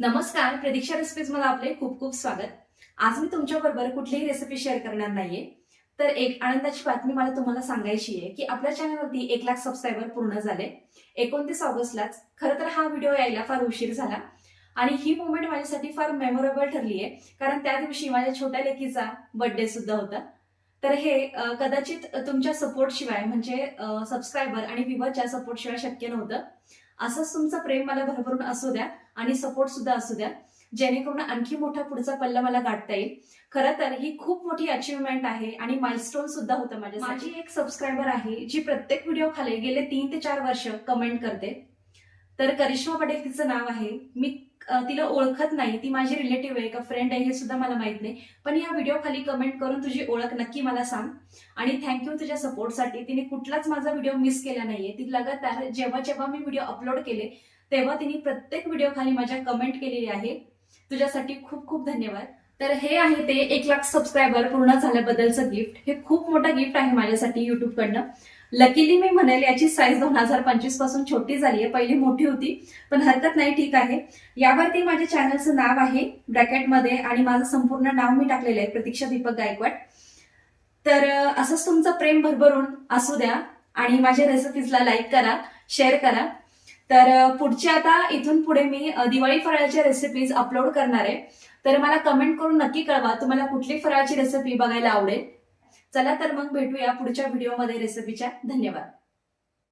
नमस्कार प्रतीक्षा रेसिपीजमध्ये आपले खूप खूप स्वागत. आज मी तुमच्या बरोबर कुठलीही रेसिपी शेअर करणार नाहीये. तर एक आनंदाची बातमी मला तुम्हाला सांगायची आहे की आपल्या चॅनलवरती एक लाख सबस्क्रायबर पूर्ण झाले. एकोणतीस ऑगस्टलाच खरं तर हा व्हिडिओ यायला फार उशीर झाला. आणि ही मुवमेंट माझ्यासाठी फार मेमोरेबल ठरली आहे. कारण त्या दिवशी माझ्या छोट्या लेकीचा बर्थडे सुद्धा होता. तर हे कदाचित तुमच्या सपोर्ट शिवाय म्हणजे सबस्क्रायबर आणि व्ह्युअरच्या सपोर्ट शिवाय शक्य नव्हतं. असंच तुमचं प्रेम मला भरभरून असू द्या आणि सपोर्ट सुद्धा असू द्या. जेणेकरून आणखी मोठा पुढचा पल्ला मला गाठता येईल. खरं तर ही खूप मोठी अचिव्हमेंट आहे आणि माइलस्टोन सुद्धा होतं माझ्या माझी एक सबस्क्रायबर आहे जी प्रत्येक व्हिडिओ खाली गेले तीन ते चार वर्ष कमेंट करते. तर करिश्मा पटेल तिचं नाव आहे. मी तिला ओळखत नाही. ती माझी रिलेटिव्ह आहे का फ्रेंड आहे हे सुद्धा मला माहीत नाही. पण या व्हिडिओ खाली कमेंट करून तुझी ओळख नक्की मला सांग. आणि थँक्यू तुझ्या सपोर्टसाठी तिने कुठलाच माझा व्हिडिओ मिस केला नाहीये. ती लगातार जेव्हा जेव्हा मी व्हिडिओ अपलोड केले तेव्हा तिने प्रत्येक व्हिडिओ खाली माझ्या कमेंट केलेली आहे. तुझ्यासाठी खूप खूप धन्यवाद. तर हे आहे ते एक लाख सबस्क्रायबर पूर्ण झाल्याबद्दलचं गिफ्ट हे खूप मोठं गिफ्ट आहे माझ्यासाठी युट्यूबकडनं लकीली मी म्हणेल याची साईज दोन हजार पंचवीसपासून छोटी झाली आहे. पहिली मोठी होती पण हरकत नाही ठीक आहे. यावरती माझ्या चॅनलचं नाव आहे ब्रॅकेटमध्ये आणि माझं संपूर्ण नाव मी टाकलेलं आहे प्रतीक्षा दीपक गायकवाड. तर असंच तुमचं प्रेम भरभरून असू द्या आणि माझ्या रेसिपीजला लाईक करा शेअर करा. तर पुढची आता इथून पुढे मी दिवाळी फराळाच्या रेसिपीज अपलोड करणार आहे. तर मला कमेंट करून नक्की कळवा तुम्हाला कुठली फराळाची रेसिपी बघायला आवडेल. चला तर मग भेटूया पुढच्या व्हिडिओमध्ये रेसिपीच्या धन्यवाद.